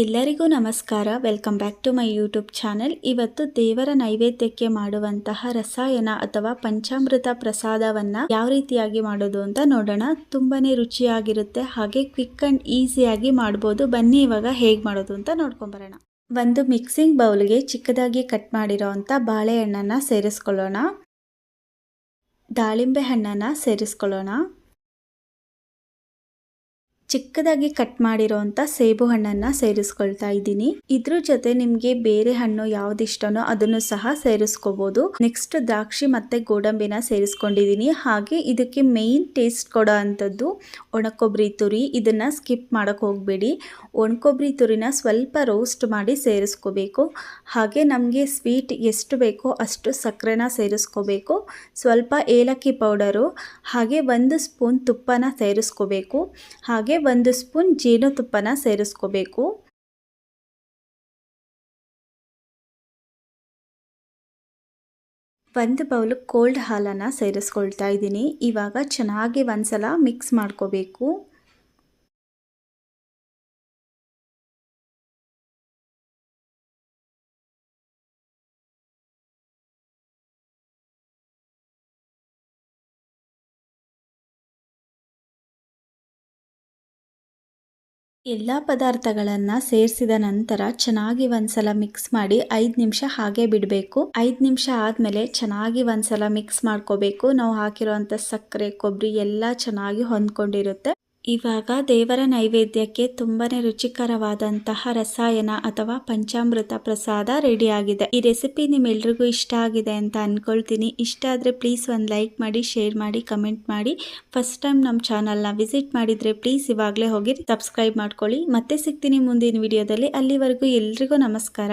ಎಲ್ಲರಿಗೂ ನಮಸ್ಕಾರ. Welcome back to my YouTube channel ಇವತ್ತು ದೇವರ ನೈವೇದ್ಯಕ್ಕೆ ಮಾಡುವಂತಹ ರಸಾಯನ ಅಥವಾ ಪಂಚಾಮೃತ ಪ್ರಸಾದವನ್ನ ಯಾವ ರೀತಿಯಾಗಿ ಮಾಡೋದು ಅಂತ ನೋಡೋಣ. ತುಂಬಾನೇ ರುಚಿಯಾಗಿರುತ್ತೆ. ಹಾಗೆ ಕ್ವಿಕ್ ಅಂಡ್ ಈಸಿಯಾಗಿ ಮಾಡ್ಬೋದು. ಬನ್ನಿ, ಇವಾಗ ಹೇಗೆ ಮಾಡೋದು ಅಂತ ನೋಡ್ಕೊಂಬರೋಣ ಒಂದು ಮಿಕ್ಸಿಂಗ್ ಬೌಲ್ಗೆ ಚಿಕ್ಕದಾಗಿ ಕಟ್ ಮಾಡಿರೋ ಅಂಥ ಬಾಳೆಹಣ್ಣನ್ನು ಸೇರಿಸ್ಕೊಳ್ಳೋಣ. ದಾಳಿಂಬೆ ಹಣ್ಣನ್ನು ಸೇರಿಸ್ಕೊಳ್ಳೋಣ. ಚಿಕ್ಕದಾಗಿ ಕಟ್ ಮಾಡಿರೋಂಥ ಸೇಬು ಹಣ್ಣನ್ನು ಸೇರಿಸ್ಕೊಳ್ತಾ ಇದ್ದೀನಿ. ಇದ್ರ ಜೊತೆ ನಿಮಗೆ ಬೇರೆ ಹಣ್ಣು ಯಾವ್ದು ಅದನ್ನು ಸಹ ಸೇರಿಸ್ಕೋಬಹುದು ನೆಕ್ಸ್ಟ್ ದ್ರಾಕ್ಷಿ ಮತ್ತೆ ಗೋಡಂಬಿನ ಸೇರಿಸ್ಕೊಂಡಿದ್ದೀನಿ. ಹಾಗೆ ಇದಕ್ಕೆ ಮೇನ್ ಟೇಸ್ಟ್ ಕೊಡೋ ಅಂಥದ್ದು ಒಣಕೊಬ್ಬರಿ ತುರಿ. ಇದನ್ನ ಸ್ಕಿಪ್ ಮಾಡಕ್ ಹೋಗಬೇಡಿ. ಒಣಕೊಬ್ಬರಿ ತುರಿನ ಸ್ವಲ್ಪ ರೋಸ್ಟ್ ಮಾಡಿ ಸೇರಿಸ್ಕೋಬೇಕು. ಹಾಗೆ ನಮಗೆ ಸ್ವೀಟ್ ಎಷ್ಟು ಬೇಕೋ ಅಷ್ಟು ಸಕ್ಕರೆನ ಸೇರಿಸ್ಕೋಬೇಕು. ಸ್ವಲ್ಪ ಏಲಕ್ಕಿ ಪೌಡರು ಹಾಗೆ ಒಂದು ಸ್ಪೂನ್ ತುಪ್ಪನ ಸೇರಿಸ್ಕೋಬೇಕು. ಹಾಗೆ ಒಂದು ಸ್ಪೂನ್ ಜೇನುತುಪ್ಪನ ಸೇರಿಸ್ಕೋಬೇಕು. ಒಂದು ಬೌಲ್ ಕೋಲ್ಡ್ ಹಾಲನ್ನು ಸೇರಿಸ್ಕೊಳ್ತಾ ಇದ್ದೀನಿ. ಇವಾಗ ಚೆನ್ನಾಗಿ ಒಂದ್ಸಲ ಮಿಕ್ಸ್ ಮಾಡ್ಕೋಬೇಕು. ಎಲ್ಲ ಪದಾರ್ಥಗಳನ್ನು ಸೇರಿಸಿದ ನಂತರ ಚೆನ್ನಾಗಿ ಒಂದ್ಸಲ ಮಿಕ್ಸ್ ಮಾಡಿ ಐದು ನಿಮಿಷ ಹಾಗೆ ಬಿಡಬೇಕು. ಐದು ನಿಮಿಷ ಆದಮೇಲೆ ಚೆನ್ನಾಗಿ ಒಂದ್ಸಲ ಮಿಕ್ಸ್ ಮಾಡ್ಕೋಬೇಕು. ನಾವು ಹಾಕಿರುವಂಥ ಸಕ್ಕರೆ ಕೊಬ್ಬರಿ ಎಲ್ಲ ಚೆನ್ನಾಗಿ ಹೊಂದ್ಕೊಂಡಿರುತ್ತೆ. ಇವಾಗ ದೇವರ ನೈವೇದ್ಯಕ್ಕೆ ತುಂಬಾನೇ ರುಚಿಕರವಾದಂತಹ ರಸಾಯನ ಅಥವಾ ಪಂಚಾಮೃತ ಪ್ರಸಾದ ರೆಡಿ ಆಗಿದೆ ಈ ರೆಸಿಪಿ ನಿಮ್ಮೆಲ್ರಿಗೂ ಇಷ್ಟ ಆಗಿದೆ ಅಂತ ಅನ್ಕೊಳ್ತೀನಿ. ಇಷ್ಟ ಆದರೆ ಪ್ಲೀಸ್ ಒಂದು ಲೈಕ್ ಮಾಡಿ ಶೇರ್ ಮಾಡಿ ಕಮೆಂಟ್ ಮಾಡಿ. ಫಸ್ಟ್ ಟೈಮ್ ನಮ್ಮ ಚಾನಲ್ನ ವಿಸಿಟ್ ಮಾಡಿದರೆ ಪ್ಲೀಸ್ ಇವಾಗಲೇ ಹೋಗಿ ಸಬ್ಸ್ಕ್ರೈಬ್ ಮಾಡ್ಕೊಳ್ಳಿ. ಮತ್ತೆ ಸಿಗ್ತೀನಿ ಮುಂದಿನ ವಿಡಿಯೋದಲ್ಲಿ ಅಲ್ಲಿವರೆಗೂ ಎಲ್ರಿಗೂ ನಮಸ್ಕಾರ.